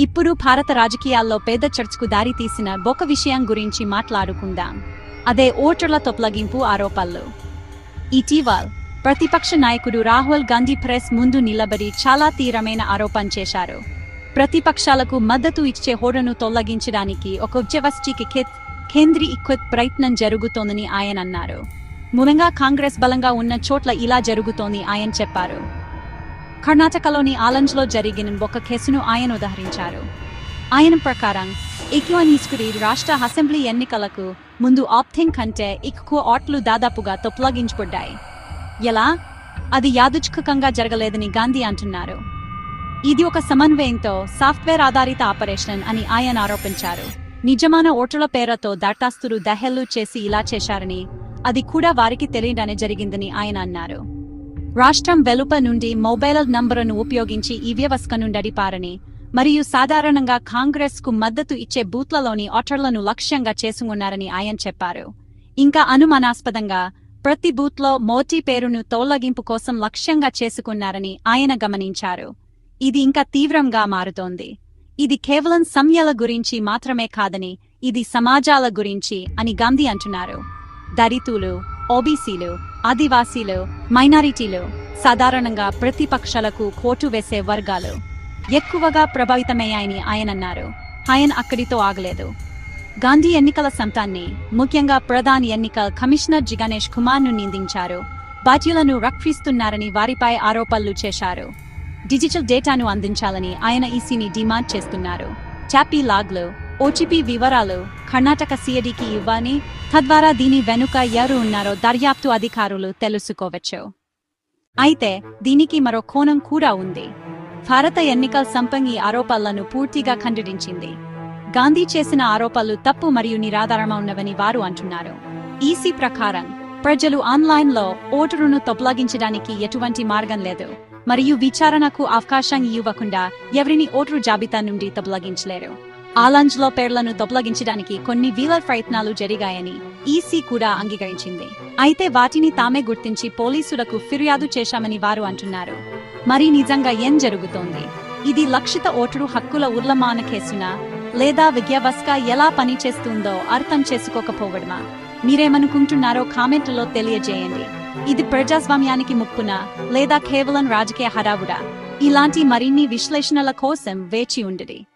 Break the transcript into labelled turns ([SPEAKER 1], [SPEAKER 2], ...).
[SPEAKER 1] ఇప్పుడు భారత రాజకీయాల్లో పేద చర్చకు దారి తీసిన ఒక విషయం గురించి మాట్లాడుకుందాం. అదే ఓటర్ల తొప్పలగింపు ఆరోపణలు. ఇటీవల ప్రతిపక్ష నాయకుడు రాహుల్ గాంధీ ప్రెస్ ముందు నిలబడి చాలా తీవ్రమైన ఆరోపణ చేశారు. ప్రతిపక్షాలకు మద్దతు ఇచ్చే హోడను తొలగించడానికి ఒక వ్యవస్థకి కేంద్రీకృత ప్రయత్నం జరుగుతోందని ఆయన అన్నారు. మూలంగా కాంగ్రెస్ బలంగా ఉన్న చోట్ల ఇలా జరుగుతోంది ఆయన చెప్పారు. కర్ణాటకలోని ఆలంజ్లో జరిగిన ఒక కేసును ఆయన ఉదహరించారు. ఆయన ప్రకారం ఎక్కువ నిస్కుడి రాష్ట్ర అసెంబ్లీ ఎన్నికలకు ముందు ఆప్థింగ్ కంటే ఎక్కువ ఓట్లు దాదాపుగా తొప్పలగించబడ్డాయి ఎలా? అది యాదృచ్ఛికంగా జరగలేదని గాంధీ అంటున్నారు. ఇది ఒక సమన్వయంతో సాఫ్ట్వేర్ ఆధారిత ఆపరేషన్ అని ఆయన ఆరోపించారు. నిజమైన ఓటర్ల పేరుతో దాటాస్తులు దహెల్లు చేసి ఇలా చేశారని అది కూడా వారికి తెలియడానే జరిగిందని ఆయన అన్నారు. రాష్ట్రం వెలుప నుండి మొబైల్ నంబరును ఉపయోగించి ఈ వ్యవస్థను నడిపారని. మరియు సాధారణంగా కాంగ్రెస్కు మద్దతు ఇచ్చే బూత్లలోని ఓటర్లను లక్ష్యంగా చేసుకున్నారని ఆయన చెప్పారు. ఇంకా అనుమానాస్పదంగా ప్రతి బూత్లో మోటీ పేరును తొలగింపు కోసం లక్ష్యంగా చేసుకున్నారని ఆయన గమనించారు. ఇది ఇంకా తీవ్రంగా మారుతోంది. ఇది కేవలం సంయల గురించి మాత్రమే కాదని ఇది సమాజాల గురించి అని గాంధీ అంటున్నారు. దరితులు ఓబీసీలు ఆదివాసీలు మైనారిటీలు సాధారణంగా ప్రతిపక్షాలకు కోటు వేసే వర్గాలు. ఎక్కువగా ప్రభావితమయ్యాయని ఆయన అన్నారు. ఆయన అక్కడితో ఆగలేదు. గాంధీ ఎన్నికల సంతాన్ని ముఖ్యంగా ప్రధాని ఎన్నికల కమిషనర్ జిగణేష్ కుమార్ను నిందించారు. బాధ్యులను రక్షిస్తున్నారని వారిపై ఆరోపణలు చేశారు. డిజిటల్ డేటాను అందించాలని ఆయన ఈసీని డిమాండ్ చేస్తున్నారు. చాపీ లాగ్లు ఓటీపీ వివరాలు. కర్ణాటక సిఐడికి ఇవ్వని తద్వారా దీని వెనుక ఎవరు ఉన్నారో దర్యాప్తు అధికారులు తెలుసుకోవచ్చు. అయితే దీనికి మరో కోణం కూడా ఉంది. భారత ఎన్నికల సంపంగి ఆరోపణలను పూర్తిగా ఖండించింది గాంధీ చేసిన ఆరోపణలు తప్పు మరియు నిరాధారమైనవని వారు అంటున్నారు. ఈసీ ప్రకారం ప్రజలు ఆన్లైన్లో ఓటరును తొలగించడానికి ఎటువంటి మార్గం లేదు. మరియు విచారణకు అవకాశం ఇవ్వకుండా ఎవరిని ఓటరు జాబితా నుండి తొలగించలేరు ఆలాంజ్లో పేర్లను దొబ్బలగించడానికి కొన్ని వీల ప్రయత్నాలు జరిగాయని ఈసీ కూడా అంగీకరించింది. అయితే వాటిని తామే గుర్తించి పోలీసులకు ఫిర్యాదు చేశామని వారు అంటున్నారు. మరి నిజంగా ఏం జరుగుతోంది? ఇది లక్షిత ఓటరు హక్కుల ఉల్లమాన కేసునా? లేదా విద్యావస్క ఎలా పనిచేస్తుందో అర్థం చేసుకోకపోవడమా? మీరేమనుకుంటున్నారో కామెంట్లో తెలియజేయండి. ఇది ప్రజాస్వామ్యానికి ముప్పునా లేదా కేవలం రాజకీయ హడావుడా? ఇలాంటి మరిన్ని విశ్లేషణల కోసం వేచి ఉండడి.